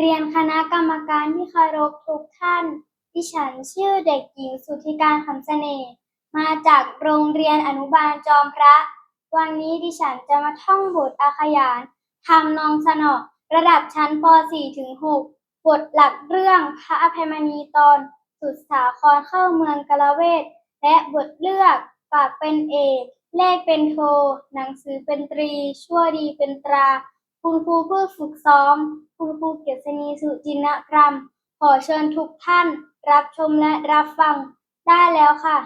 เรียนคณะกรรมการที่เคารพทุกท่าน ดิฉันชื่อเด็กหญิงสุธิการคำเสน่ห์มาจากโรงเรียนอนุบาลจอมพระ วันนี้ดิฉันจะมาท่องบทอาขยานทำนองสนอระดับชั้นป .4 ถึง6บทหลักเรื่องพระอภัยมณีตอนสุดสาครเข้าเมืองกาละเวทและบทเลือกปากเป็นเอก เลขเป็นโท หนังสือเป็นตรี ชั่วดีเป็นตรา คุณครูผู้ฝึกซ้อม คุณครูเกียรตินีสุจินกรรมขอเชิญทุกท่านรับชมและรับฟังได้แล้วค่ะ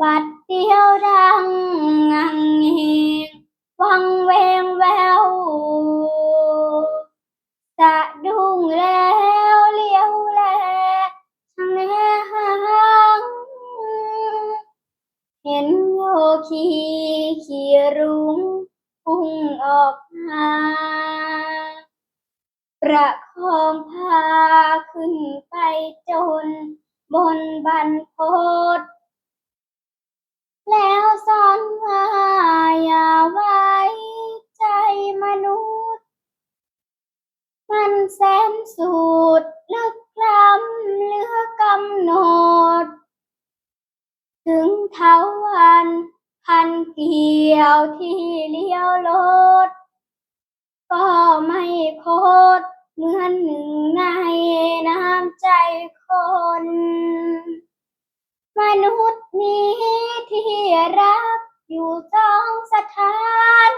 บัดเดียวดังงังเงงวังเวงแววสะดุ้งแล้วเลี้ยวแลช่างแน่หางเห็นโยคีขี่รุ้ง ออกมาประคองพาขึ้นไปจนบนบันพดแล้วสอนว่าอย่าไว้ใจมนุษย์ มันแสนสูดลึกล้ำเลือกำหนด ถึงเท้าวัน พันเกี่ยวที่เลี้ยวรถ ก็ไม่โคตรเหมือนหนึ่งในน้ำใจคน มนุษย์นี้ที่รักอยู่สองสถาน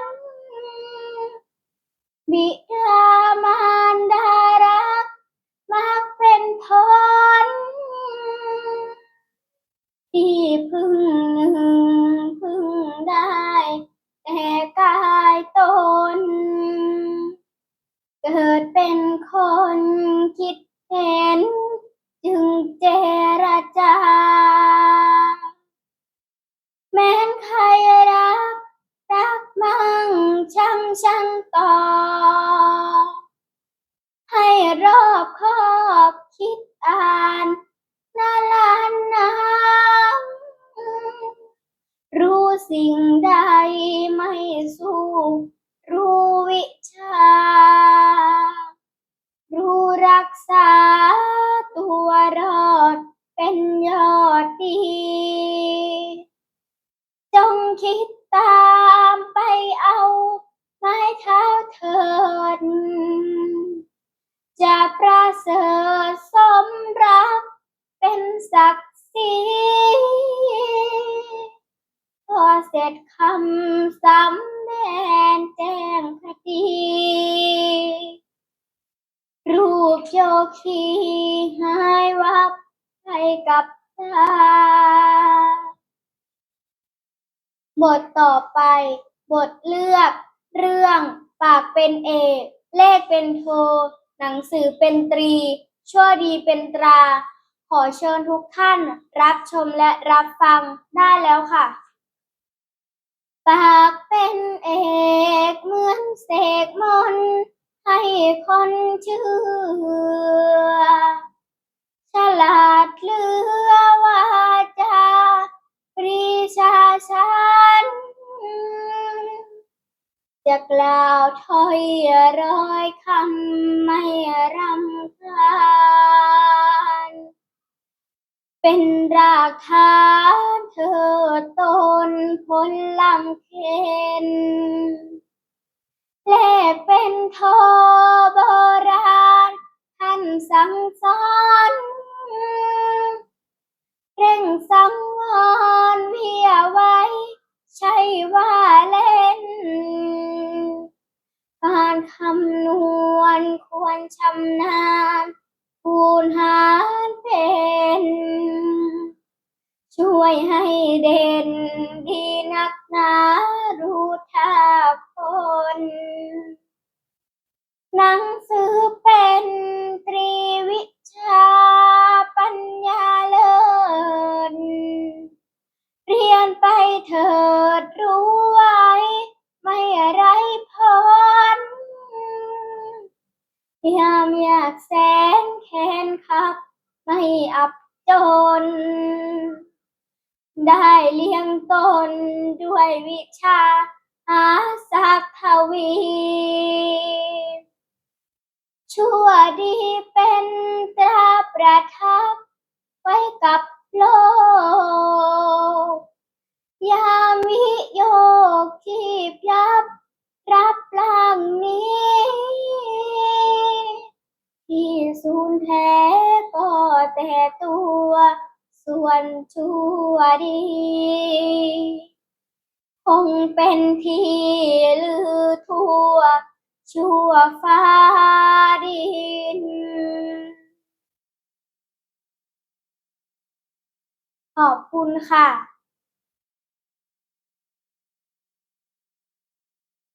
บิดา อบคอบคิดอ่านนาลานน้ำรู้สิ่งใดไม่สู้ รู้วิชา รู้รักษาตัวรอดเป็นยอดดี จงคิดตา จะประเสริฐสมรักเป็นศักดิ์ศรีพอเสร็จคำสำแดนแจ้งคดี รูปโยคีหายวับให้กับตาบทต่อไป บทเลือก เรื่อง ปากเป็นเอก เลขเป็นโท หนังสือเป็นตรี ชั่วดีเป็นตรา ขอเชิญทุกท่าน รับชมและรับฟังได้แล้วค่ะปากเป็นเอกเหมือนเสกมนให้คนเชื่อ จะกล่าวถ้อยร้อยคำไม่รำคาญ เป็นรากฐาเธอตนผลลำเค็นและเป็นทอโบราณท่านสั่งสอน วรชำนาญคูณหารเป็นช่วยให้เด่นดีนักหนารู้ท่าคนหนังสือเป็นตรีวิชาปัญญาเลิศเรียนไปเถิดรู้ไว้ เยามอยากแสนแค้นครับ ไม่อับจน ได้เลี้ยงตนด้วยวิชาอาสักทวี ชั่วดีเป็นตราประทับไว้กับโลกยา ส่วนชั่วดี คงเป็นที่ลือทั่ว ชั่วฟ้าดิน ขอบคุณค่ะ